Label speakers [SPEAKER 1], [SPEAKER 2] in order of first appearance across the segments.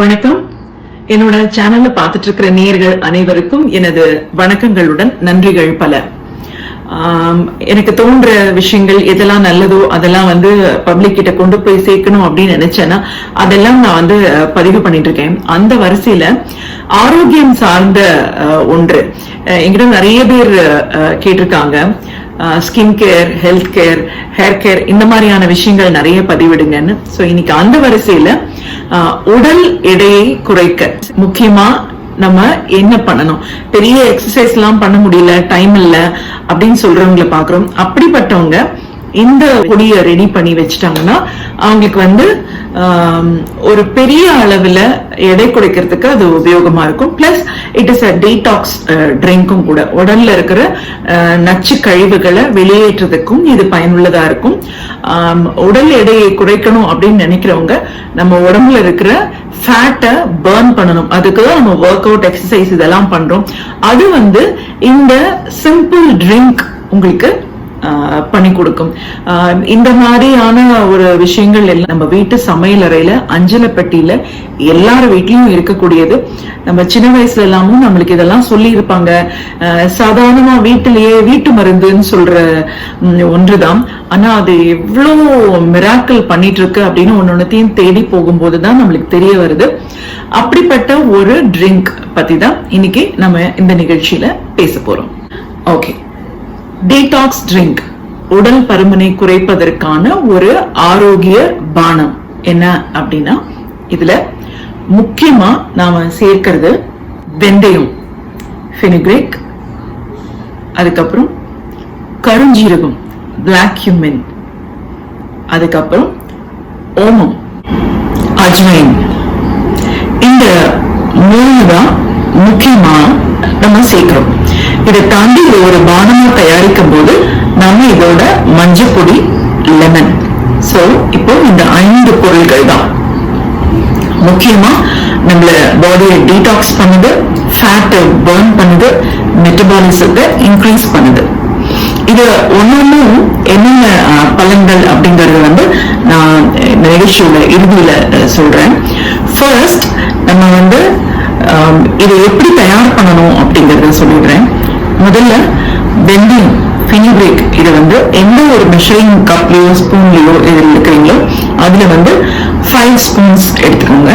[SPEAKER 1] வணக்கம். என்னோட சேனல்ல பார்த்துட்டு இருக்கிற நேர்கள் அனைவருக்கும் எனது வணக்கங்களுடன் நன்றிகள் பல. எனக்கு தோன்ற விஷயங்கள் எதெல்லாம் நல்லதோ அதெல்லாம் வந்து பப்ளிக் கிட்ட கொண்டு போய் சேர்க்கணும் அப்படின்னு நினைச்சேன்னா அதெல்லாம் நான் வந்து பதிவு பண்ணிட்டு இருக்கேன் அந்த வரிசையில ஆரோக்கியம் சார்ந்த ஒன்று. எங்கிட்ட என்கிட்ட நிறைய பேர் கேட்டிருக்காங்க. Skin care health care hair care இந்த மாதிரியான விஷயங்கள் நிறைய பதிவிடுங்கன்னு. ஸோ இன்னைக்கு அந்த வரிசையில உடல் எடையை குறைக்க முக்கியமா நம்ம என்ன பண்ணணும்? பெரிய எக்ஸசைஸ் எல்லாம் பண்ண முடியல டைம் இல்ல அப்படின்னு சொல்றவங்களை பாக்குறோம் அப்படிப்பட்டவங்க இந்த பொடியை ரெடி பண்ணி வச்சுட்டாங்கன்னா அவங்களுக்கு வந்து ஒரு பெரிய அளவுல எடை குறைக்கிறதுக்கு அது உபயோகமா இருக்கும். Plus it is a detox ட்ரிங்க்கும் கூட. உடலில் இருக்கிற நச்சு கழிவுகளை வெளியேற்றுறதுக்கும் இது பயனுள்ளதா இருக்கும். உடல் எடையை குறைக்கணும் அப்படின்னு நினைக்கிறவங்க நம்ம உடம்புல இருக்கிற ஃபேட்டை பேர்ன் பண்ணணும். அதுக்கு தான் நம்ம ஒர்க் அவுட் எக்ஸசைஸ் இதெல்லாம் பண்றோம். அது வந்து இந்த சிம்பிள் ட்ரிங்க் உங்களுக்கு பண்ணி கொடுக்கும். இந்த மாதிரியான ஒரு விஷயங்கள் எல்லாம் நம்ம வீட்டு சமையலறையில அஞ்சல பெட்டியில எல்லார் வீட்லயும் இருக்கக்கூடியது. நம்ம சின்ன வயசுல எல்லாமும் நம்மளுக்கு இதெல்லாம் சொல்லி இருப்பாங்க சாதாரணமா வீட்டிலேயே வீட்டு மருந்துன்னு சொல்ற ஒன்றுதான். ஆனா அது எவ்வளோ மிராக்கல் பண்ணிட்டு இருக்கு அப்படின்னு ஒன்னொன்னுத்தையும் தேடி போகும்போது தான் நம்மளுக்கு தெரிய வருது. அப்படிப்பட்ட ஒரு ட்ரிங்க் பத்தி தான் இன்னைக்கு நம்ம இந்த நிகழ்ச்சியில பேச போறோம். ஓகே டீடாக்ஸ் ட்ரிங்க் உடல் பருமனை குறைப்பதற்கான ஒரு ஆரோக்கிய பானம். என்ன அப்படின்னா இதுல முக்கியமா நாம சேர்க்கிறது வெந்தயம் ஃபெனிக்ரிக் அதுக்கப்புறம் கருஞ்சீரகம் பிளாக் ஹியூமன் அதுக்கப்புறம் ஓமம் அஜ்வைன். இந்த மூணு தான் முக்கியமா நம்ம சேர்க்கிறோம். இதை தாண்டி ஒரு பானமா தயாரிக்கும் போது நம்ம இதோட மஞ்சள் பொடி லெமன் சோ இப்போ இந்த ஐந்து பொருட்கள் தான். முக்கியமா நம்மள பாடியை டீடாக்ஸ் பண்ணுது ஃபேட்டை பர்ன் பண்ணுது மெட்டபாலிசத்தை இன்க்ரீஸ் பண்ணுது. இது ஒன்னொன்னும் என்னென்ன பலன்கள் அப்படிங்கறது வந்து நான் நிகழ்ச்சியில இறுதியில சொல்றேன். ஃபர்ஸ்ட் நம்ம வந்து இதை எப்படி தயார் பண்ணணும் அப்படிங்கறத சொல்லிடுறேன். முதல்ல வெந்தயம் ஃபினிபிரிக் இதை வந்து எந்த ஒரு மெஷரிங் கப்லையோ ஸ்பூன்லையோ இதில் இருக்கிறீங்களோ அதில் வந்து ஃபைவ் ஸ்பூன்ஸ் எடுத்துக்கோங்க.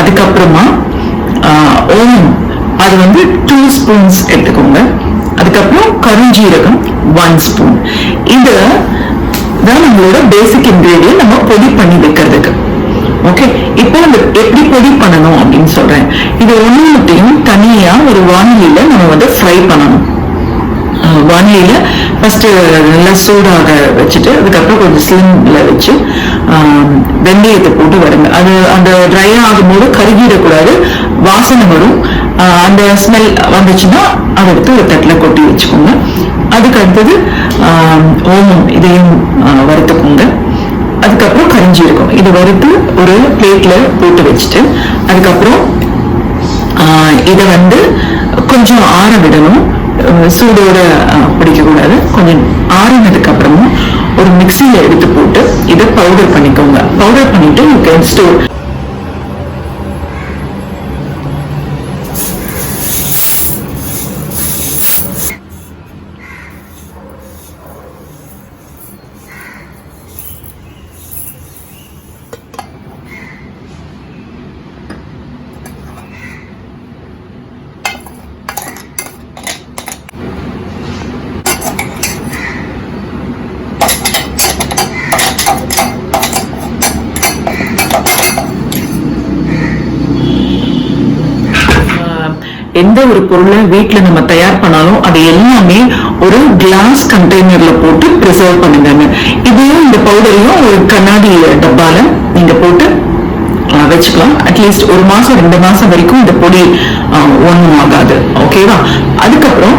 [SPEAKER 1] அதுக்கப்புறமா ஆஹ், ஓமம் அது வந்து டூ ஸ்பூன்ஸ் எடுத்துக்கோங்க. அதுக்கப்புறம் கருஞ்சீரகம் ஒன் ஸ்பூன் இது தான் நம்மளோட பேசிக் இன்கிரீடியன்ட் நம்ம பொடி பண்ணி வைக்கிறதுக்கு. ஓகே இப்போ அந்த எப்படி பொடி பண்ணணும் அப்படின்னு சொல்றேன். இது ஒன்றுத்தையும் தனியாக ஒரு வானிலையில் நம்ம வந்து ஃப்ரை பண்ணணும். வானிலையில் ஃபஸ்ட்டு நல்லா சூடாக வச்சுட்டு அதுக்கப்புறம் கொஞ்சம் ஸ்லிம்ல வச்சு வெந்தயத்தை போட்டு வருங்க அது அந்த ட்ரை ஆகும்போது கருகிடக்கூடாது வாசனை வரும். அந்த ஸ்மெல் வந்துச்சுன்னா அதை எடுத்து ஒரு தட்டில் கொட்டி வச்சுக்கோங்க. அதுக்கு அடுத்தது ஓமம் இதையும் வறுத்துக்கோங்க. அதுக்கப்புறம் கரிஞ்சீரகம் இது வறுத்து ஒரு பிளேட்ல போட்டு வச்சுட்டு அதுக்கப்புறம் ஆஹ் இதை வந்து கொஞ்சம் ஆற விடணும். சூடோட பிடிக்கக்கூடாது. கொஞ்சம் ஆறினதுக்கு அப்புறமும் ஒரு மிக்சியில எடுத்து போட்டு இதை பவுடர் பண்ணிக்கோங்க. பவுடர் பண்ணிட்டு யூ கேன் ஸ்டோர் எந்த ஒரு பொருளை வீட்ல நம்ம தயார் பண்ணாலும் அது எல்லாமே ஒரு கிளாஸ் கண்டெய்னர்ல போட்டு ப்ரிசர்வ் பண்ணுங்க இதையும் இந்த பவுடரையும் ஒரு கண்ணாடி டப்பால நீங்க போட்டு வச்சுக்கலாம். அட்லீஸ்ட் ஒரு மாசம் ரெண்டு மாசம் வரைக்கும் இந்த பொடி ஒன்றும் ஆகாது. ஓகேவா அதுக்கப்புறம்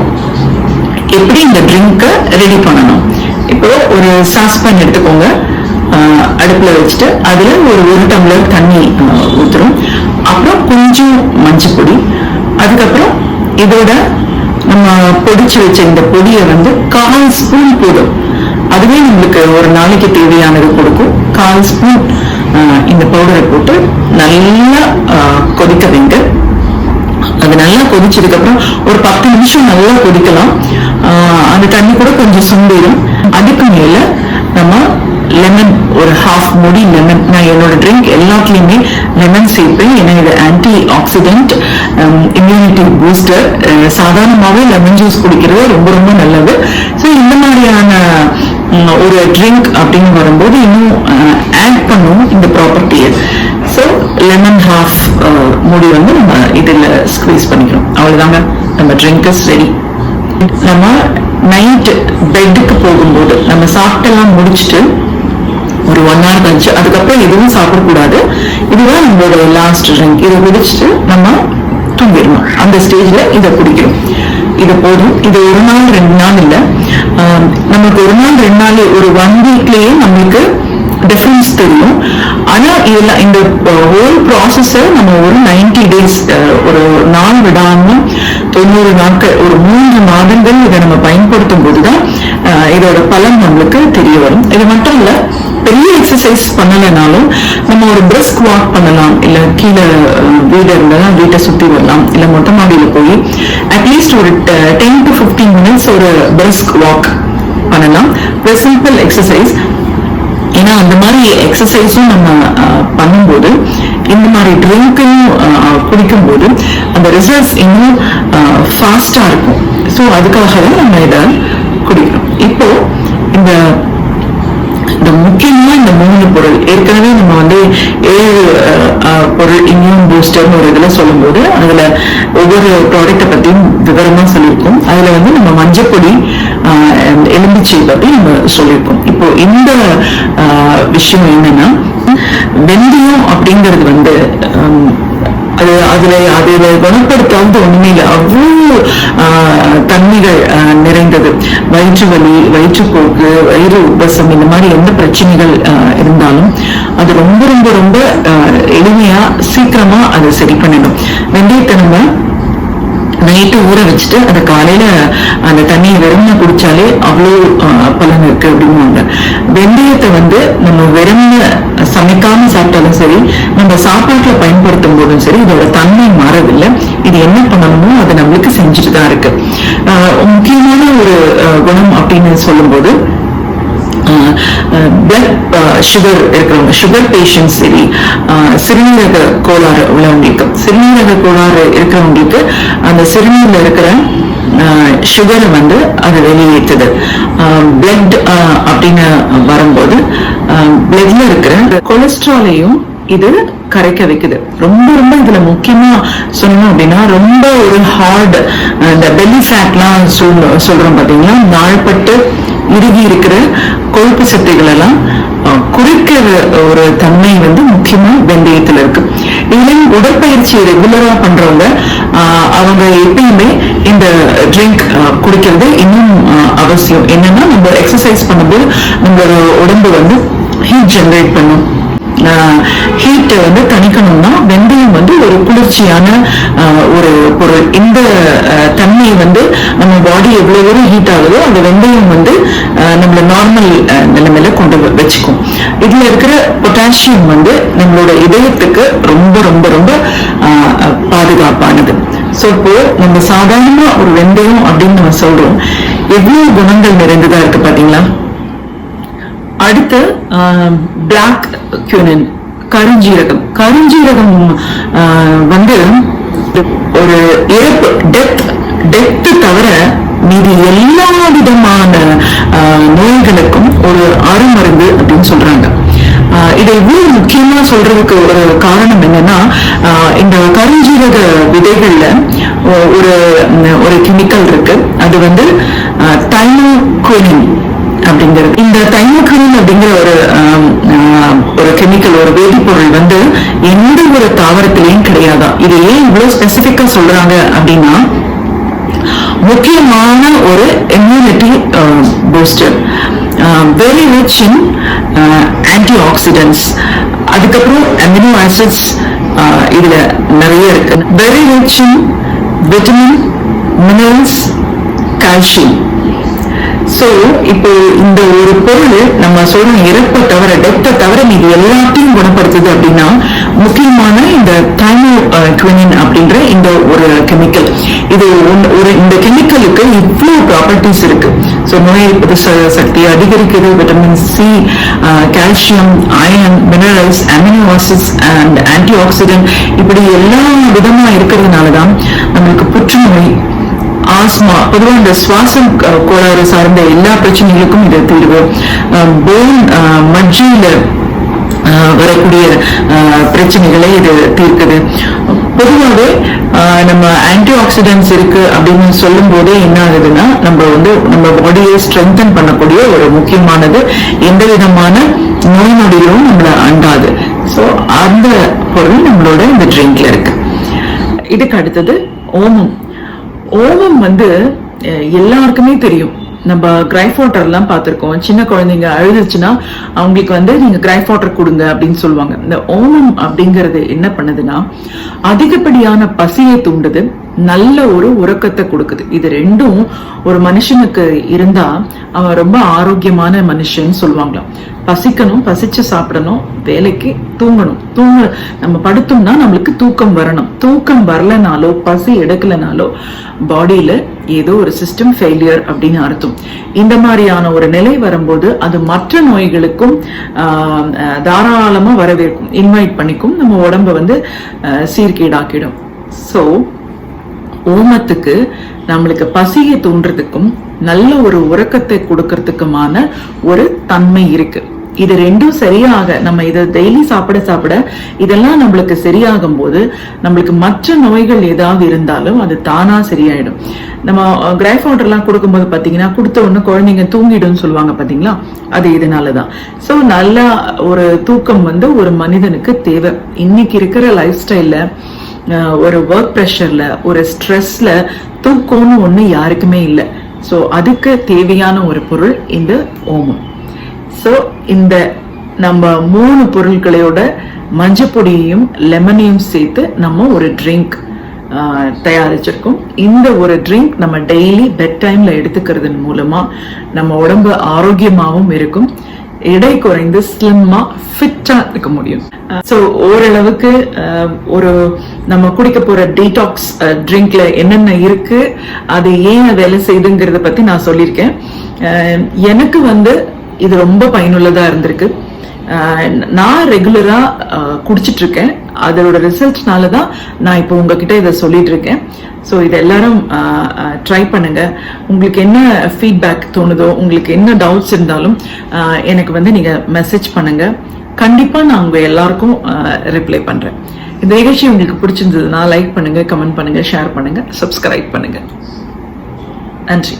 [SPEAKER 1] எப்படி இந்த ட்ரிங்கை ரெடி பண்ணணும்? இப்போ ஒரு சாஸ்பேன் எடுத்துக்கோங்க. அடுப்புல வச்சுட்டு அதுல ஒரு ஒரு டம்ளர் தண்ணி ஆஹ் அப்புறம் கொஞ்சம் மஞ்சள் பொடி அதுக்கப்புறம் இதோட நம்ம பொடிச்சு வச்ச இந்த பொடியை வந்து கால் ஸ்பூன் போதும். அதுவே நம்மளுக்கு ஒரு நாளைக்கு தேவையானது கொடுக்கும். கால் ஸ்பூன் இந்த பவுடரை போட்டு நல்லா கொதிக்க வைங்க. அது நல்லா கொதிச்சதுக்கு அப்புறம் ஒரு பத்து நிமிஷம் நல்லா கொதிக்கலாம். அந்த தண்ணி கூட கொஞ்சம் சுண்டிடும் அதுக்கு மேல நம்ம லெமன் ஒரு ஹாஃப் மூடி லெமன் நான் என்னோட ட்ரிங்க் எல்லாத்துலேயுமே லெமன் சேர்ப்பேன். ஏன்னா இது ஆன்டி ஆக்சிடென்ட் இம்யூனிட்டி பூஸ்டர் சாதாரணமாகவே லெமன் ஜூஸ் குடிக்கிறது ரொம்ப ரொம்ப நல்லது. ஸோ இந்த மாதிரியான ஒரு ட்ரிங்க் அப்படின்னு வரும்போது இன்னும் ஆட் பண்ணும் இந்த ப்ராப்பர்ட்டியை ஸோ லெமன் ஹாஃப் மூடி வந்து நம்ம இதில் ஸ்க்வீஸ் பண்ணிக்கிறோம். அவ்வளோதாங்க நம்ம ட்ரிங்க் இஸ் ரெடி நம்ம நைட் பெட்டுக்கு போகும்போது நம்ம சாப்பிட்டெல்லாம் முடிச்சுட்டு ஒரு ஒன் ஹவர் கழிச்சு. அதுக்கப்புறம் எதுவும் சாப்பிடக்கூடாது. இதுதான் நம்மளோட லாஸ்ட் ட்ரிங்க் இதை குடிச்சிட்டு நம்ம தூங்கிடணும். அந்த ஸ்டேஜ்ல இதை குடிக்கணும். இது போதும். இது ஒரு நாள் ரெண்டு நாள் இல்லை. நமக்கு ஒரு நாள் ரெண்டு நாள் ஒரு ஒன் வீக்லயே நம்மளுக்கு டிஃபரன்ஸ் தெரியும். ஆனா இதெல்லாம் இந்த ஹோல் ப்ராசஸ நம்ம ஒரு நைன்டி டேஸ் ஒரு நாள் விடாம தொண்ணூறு நாட்கள் ஒரு மூன்று மாதங்கள் இதை நம்ம பயன்படுத்தும் போதுதான் அஹ், இதோட பலன் நம்மளுக்கு தெரிய வரும். இது மட்டும் இல்லை பெரிய எக்ஸசைஸ் பண்ணலைனாலும் நம்ம ஒரு பிரிஸ்க் வாக் பண்ணலாம் இல்ல கீழே வீடு இருந்தாலும் வீட்டை சுத்தி வரலாம் இல்ல மொட்டை மாடியில போய் அட்லீஸ்ட் ஒரு டென் டு 15 மினிட்ஸ் ஒரு பிரிஸ்க் வாக் பண்ணலாம். சிம்பிள் எக்ஸசைஸ் ஏன்னா அந்த மாதிரி எக்ஸசைஸும் நம்ம அஹ், பண்ணும்போது இந்த மாதிரி ட்ரிங்க்கும் குடிக்கும்போது அந்த ரிசல்ட்ஸ் இன்னும் ஃபாஸ்டா இருக்கும். ஸோ அதுக்காக தான் நம்ம இதை குடிக்கிறோம். இப்போ இந்த இந்த முக்கியமா இந்த மூணு பொருள். ஏற்கனவே நம்ம வந்து ஏழு பொருள் இம்யூன் பூஸ்டர்னு ஒரு இதுல சொல்லும்போது அதுல ஒவ்வொரு ப்ராடக்ட்டை பத்தியும் விவரமா சொல்லியிருக்கோம். அதுல வந்து நம்ம மஞ்சப்பொடி ஆஹ், and எலுமிச்சை பத்தி நம்ம சொல்லியிருக்கோம். இப்போ இந்த விஷயம் என்னன்னா வெந்தயம் அப்படிங்கிறது வந்து அது அதுல அதுல குணப்படுத்த வந்து உண்மையில அவ்வளவு தன்மைகள் நிறைந்தது. வயிற்று வலி வயிற்றுப்போக்கு வயிறு உபசம் இந்த மாதிரி எந்த பிரச்சனைகள் இருந்தாலும் அது ரொம்ப ரொம்ப ரொம்ப எளிமையாக எளிமையா சீக்கிரமா அதை சரி பண்ணிடும் வெந்தயத்தை நம்ம நைட்டு ஊற வச்சுட்டு அதை காலையில அந்த தண்ணியை வெறும்னா குடிச்சாலே அவ்வளோ பலன் இருக்கு அப்படிங்குவாங்க வெந்தயத்தை வந்து நம்ம வெறும்ன சமைக்காம சாப்பிட்டாலும் சரி நம்ம சாப்பாட்டில் பயன்படுத்தும் போதும் சரி இதோட தன்மை மாறவில்லை. இது என்ன பண்ணணுமோ அதை நம்மளுக்கு செஞ்சுட்டு தான் இருக்கு. ஆஹ், முக்கியமான ஒரு குணம் அப்படின்னு சொல்லும்போது பிளட் சுகர் இருக்கிறவங்க சுகர் பேஷண்ட் சரி ஆஹ் சிறுநீரக கோளாறு உள்ளவங்களுக்கு சிறுநீரக கோளாறு இருக்கிறவங்களுக்கு அந்த சிறுநீரில் இருக்கிற சுகரை வந்து அது வெளியேற்றுது. பிளட் அப்படின்னு வரும்போது பிளட்ல இருக்கிற கொலஸ்ட்ராலையும் இது கரைக்க வைக்குது. ரொம்ப ரொம்ப இதுல முக்கியமா சொல்லணும் அப்படின்னா ரொம்ப ஒரு ஹார்ட் இந்த பெல்லி ஃபேட்லாம் சொல் சொல்றோம் பாத்தீங்களா? நாள்பட்டு இறுகி இருக்கிற கொழுப்பு சத்துக்கள் எல்லாம் குறைக்கிற ஒரு தன்மை வந்து முக்கியமா வெந்தயத்துல இருக்கு. இதுலயும் உடற்பயிற்சி ரெகுலரா பண்றவங்க ஆஹ், அவங்க எப்பயுமே இந்த ட்ரிங்க் குடிக்கிறது இன்னும் அவசியம். என்னன்னா நம்ம எக்ஸசைஸ் பண்ணும்போது நம்மளோட உடம்பு வந்து ஹீட் ஜெனரேட் பண்ணும். ஹீட்டை வந்து தணிக்கணும்னா வெந்தயம் வந்து ஒரு குளிர்ச்சியான ஆஹ், ஒரு பொருள் இந்த ஆஹ், தன்மை வந்து நம்ம பாடி எவ்வளவு தூரம் ஹீட் ஆகுதோ அந்த வெந்தயம் வந்து ஆஹ், நம்மள நார்மல் நிலைமையில கொண்டு வச்சுக்கும். இதுல இருக்கிற பொட்டாசியம் வந்து நம்மளோட இதயத்துக்கு ரொம்ப ரொம்ப ரொம்ப ஆஹ், பாதுகாப்பானது. ஸோ இப்போ நம்ம சாதாரணமா ஒரு வெந்தயம் அப்படின்னு நம்ம சொல்றோம். எவ்வளவு குணங்கள் நிறைந்ததா இருக்கு பிளாக் கியூனின் கருஞ்சீரகம். கருஞ்சீரகம் ஆஹ், வந்து ஒரு இறப்பு டெத் டெத்து தவிர மீதி எல்லா விதமான ஆஹ், நோய்களுக்கும் ஒரு அருமருந்து அப்படின்னு சொல்றாங்க. ஆஹ், இதை இவ்வளவு முக்கியமா சொல்றதுக்கு ஒரு காரணம் என்னன்னா ஆஹ், இந்த கருஞ்சீரக விதைகள்ல ஒரு ஒரு கெமிக்கல் இருக்கு. அது வந்து தைமோகுலின் அப்படிங்கிறது. இந்த தைமோகுலின் அப்படிங்கிற ஒரு ஒரு கெமிக்கல் ஒரு வேதிப்பொருள் வந்து எந்த ஒரு தாவரத்திலையும் கிடையாதான் இது ஏன் இவ்வளவு ஸ்பெசிபிக்கா சொல்றாங்க அப்படின்னா முக்கியமான ஒரு immunity booster very rich in antioxidants அதுக்கப்புறம் அமினோ ஆசிட்ஸ் இதுல நிறைய இருக்கு. Very rich in vitamin minerals calcium so இப்போ இந்த ஒரு பொருள் நம்ம சொல்ற இறப்பை தவிர டெத்தை தவிர இது எல்லாத்தையும் குணப்படுத்துது அப்படின்னா முக்கியமான இந்த தைமோ ட்வினின் அப்படின்ற இந்த ஒரு கெமிக்கல் இது ஒரு இந்த கெமிக்கலுக்கு இவ்வளவு ப்ராப்பர்ட்டிஸ் இருக்கு. ஸோ நோய் எதிர்ப்பு ச- சக்தியை அதிகரிக்கிறது vitamin C calcium iron minerals amino acids and antioxidant இப்படி எல்லா விதமா இருக்கிறதுனால தான் நம்மளுக்கு புற்றுநோய் ஆஸ்மா பொதுவாக இந்த சுவாசம் கோளாறு சார்ந்த எல்லா பிரச்சனைகளுக்கும் இது தீர்வு. போன் மஜ்ஜையில வரக்கூடிய பிரச்சனைகளை இது தீர்க்குது. பொதுவாகவே நம்ம ஆன்டி ஆக்சிடென்ட்ஸ் இருக்கு அப்படின்னு சொல்லும் போதே என்ன ஆகுதுன்னா நம்ம வந்து நம்ம பாடியை ஸ்ட்ரென்தன் பண்ணக்கூடிய ஒரு முக்கியமானது எந்த விதமான நோய் நொடிகளும் நம்மளை அண்டாது. ஸோ அந்த பொருள் நம்மளோட இந்த ட்ரிங்க்ல இருக்கு. இதுக்கு அடுத்தது ஓமம். ஓமம் வந்து எல்லாருக்குமே தெரியும். நம்ம கிரைஃப் வாட்டர் எல்லாம் சின்ன குழந்தைங்க அழுதுச்சுன்னா அவங்களுக்கு வந்து நீங்க கிரைஃப் வாட்டர் கொடுங்க அப்படின்னு சொல்லுவாங்க. இந்த ஓமம் அப்படிங்கிறது என்ன பண்ணுதுன்னா அதிகப்படியான பசியை தூண்டுது நல்ல ஒரு உறக்கத்தை கொடுக்குது. இது ரெண்டும் ஒரு மனுஷனுக்கு இருந்தா அவன் ரொம்ப ஆரோக்கியமான மனுஷன் சொல்லுவாங்களாம். பசிக்கணும் பசிச்சு சாப்பிடணும் வேலைக்கு தூங்கணும். தூங்க நம்ம படுத்தோம்னா நம்மளுக்கு தூக்கம் வரணும். தூக்கம் வரலனாலோ பசி எடுக்கலனாலோ பாடியில ஏதோ ஒரு சிஸ்டம் ஃபெயிலியர் அப்படின்னு அர்த்தம். இந்த மாதிரியான ஒரு நிலை வரும்போது அது மற்ற நோய்களுக்கும் ஆஹ், வரவேற்கும் இன்வைட் பண்ணிக்கும். நம்ம உடம்ப வந்து சீர்கீடாக்கிடும் சீர்கேடாக்கிடும். ஸோ ஓமத்துக்கு நம்மளுக்கு பசியை தூண்டுறதுக்கும் நல்ல ஒரு உறக்கத்தை கொடுக்கறதுக்குமான ஒரு தன்மை இருக்கு. இது ரெண்டும் சரியாக நம்ம இதை டெய்லி சாப்பிட சாப்பிட இதெல்லாம் நம்மளுக்கு சரியாகும் போது நம்மளுக்கு மற்ற நோய்கள் ஏதாவது இருந்தாலும் அது தானா சரியாயிடும். நம்ம கிரைஃப் வாட்டர்லாம் கொடுக்கும்போது பார்த்தீங்கன்னா கொடுத்த உடனே குழந்தைங்க தூங்கிடும்னு சொல்லுவாங்க பார்த்தீங்களா? அது இதனால தான் ஸோ நல்ல ஒரு தூக்கம் வந்து ஒரு மனிதனுக்கு தேவை. இன்னைக்கு இருக்கிற லைஃப் ஸ்டைலில் ஒரு ஒர்க் ப்ரெஷரில் ஒரு ஸ்ட்ரெஸ்ல தூக்கம்னு ஒன்று யாருக்குமே இல்லை. ஸோ அதுக்கு தேவையான ஒரு பொருள் இந்த ஓமம். ஸோ இந்த நம்ம மூணு பொருட்களோட மஞ்சப்பொடியையும் லெமனையும் சேர்த்து நம்ம ஒரு ட்ரிங்க் தயாரிச்சிருக்கோம். இந்த ஒரு ட்ரிங்க் நம்ம டெய்லி பெட் டைம்ல எடுத்துக்கிறதன் மூலமா நம்ம உடம்பு ஆரோக்கியமாகவும் இருக்கும். எடை குறைந்து ஸ்லிம்மா ஃபிட்டா இருக்க முடியும். ஸோ ஓரளவுக்கு ஒரு நம்ம குடிக்க போற டீடாக்ஸ் ட்ரிங்க்ல என்னென்ன இருக்கு அது ஏன் வேலை செய்யுதுங்கிறத பத்தி நான் சொல்லியிருக்கேன். எனக்கு வந்து இது ரொம்ப பயனுள்ளதாக இருந்திருக்கு. நான் ரெகுலராக குடிச்சிட்டு இருக்கேன் அதோட ரிசல்ட்னால தான் நான் இப்போ உங்ககிட்ட இதை சொல்லிட்டு இருக்கேன் ஸோ இது எல்லாரும் ட்ரை பண்ணுங்க. உங்களுக்கு என்ன ஃபீட்பேக் தோணுதோ உங்களுக்கு என்ன டவுட்ஸ் இருந்தாலும் எனக்கு வந்து நீங்க மெசேஜ் பண்ணுங்க. கண்டிப்பாக நான் உங்கள் எல்லாருக்கும் ரிப்ளை பண்றேன். இந்த நிகழ்ச்சி உங்களுக்கு பிடிச்சிருந்ததுன்னா லைக் பண்ணுங்க கமெண்ட் பண்ணுங்க ஷேர் பண்ணுங்க சப்ஸ்கிரைப் பண்ணுங்க. நன்றி.